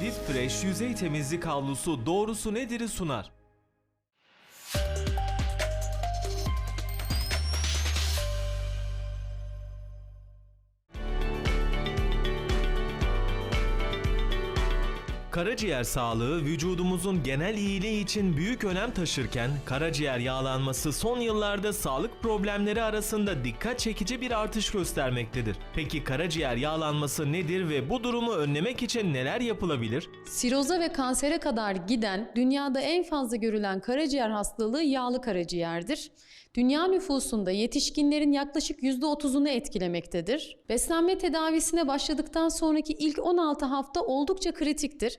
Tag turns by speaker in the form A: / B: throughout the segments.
A: Deep Fresh yüzey temizlik havlusu doğrusu nedir'i sunar. Karaciğer sağlığı vücudumuzun genel iyiliği için büyük önem taşırken karaciğer yağlanması son yıllarda sağlık problemleri arasında dikkat çekici bir artış göstermektedir. Peki karaciğer yağlanması nedir ve bu durumu önlemek için neler yapılabilir?
B: Siroza ve kansere kadar giden dünyada en fazla görülen karaciğer hastalığı yağlı karaciğerdir. Dünya nüfusunda yetişkinlerin yaklaşık %30'unu etkilemektedir. Beslenme tedavisine başladıktan sonraki ilk 16 hafta oldukça kritiktir.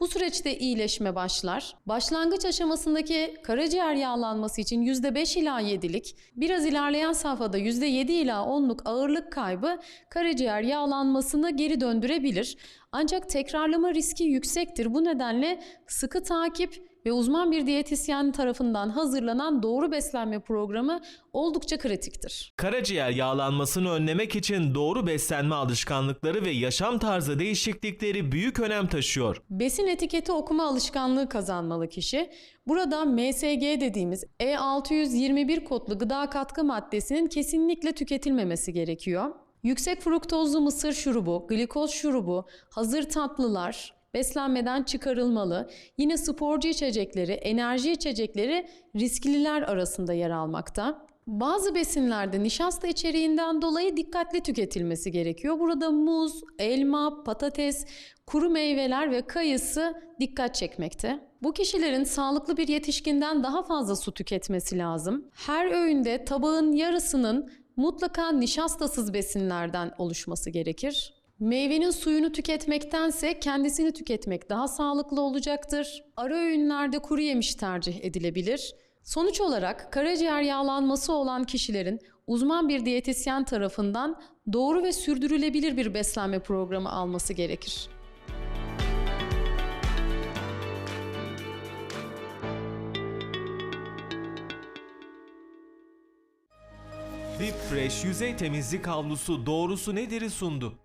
B: Bu süreçte iyileşme başlar. Başlangıç aşamasındaki karaciğer yağlanması için %5 ila 7'lik, biraz ilerleyen safhada %7 ila 10'luk ağırlık kaybı karaciğer yağlanmasını geri döndürebilir. Ancak tekrarlama riski yüksektir. Bu nedenle sıkı takip ve uzman bir diyetisyen tarafından hazırlanan doğru beslenme programı oldukça kritiktir.
A: Karaciğer yağlanmasını önlemek için doğru beslenme alışkanlıkları ve yaşam tarzı değişiklikleri büyük önem taşıyor.
B: Besin etiketi okuma alışkanlığı kazanmalı kişi. Burada MSG dediğimiz E621 kodlu gıda katkı maddesinin kesinlikle tüketilmemesi gerekiyor. Yüksek fruktozlu mısır şurubu, glikoz şurubu, hazır tatlılar beslenmeden çıkarılmalı. Yine sporcu içecekleri, enerji içecekleri riskliler arasında yer almakta. Bazı besinlerde nişasta içeriğinden dolayı dikkatli tüketilmesi gerekiyor. Burada muz, elma, patates, kuru meyveler ve kayısı dikkat çekmekte. Bu kişilerin sağlıklı bir yetişkinden daha fazla su tüketmesi lazım. Her öğünde tabağın yarısının mutlaka nişastasız besinlerden oluşması gerekir. Meyvenin suyunu tüketmektense kendisini tüketmek daha sağlıklı olacaktır. Ara öğünlerde kuru yemiş tercih edilebilir. Sonuç olarak karaciğer yağlanması olan kişilerin uzman bir diyetisyen tarafından doğru ve sürdürülebilir bir beslenme programı alması gerekir.
A: Deep Fresh yüzey temizlik havlusu doğrusu nedir'i sundu.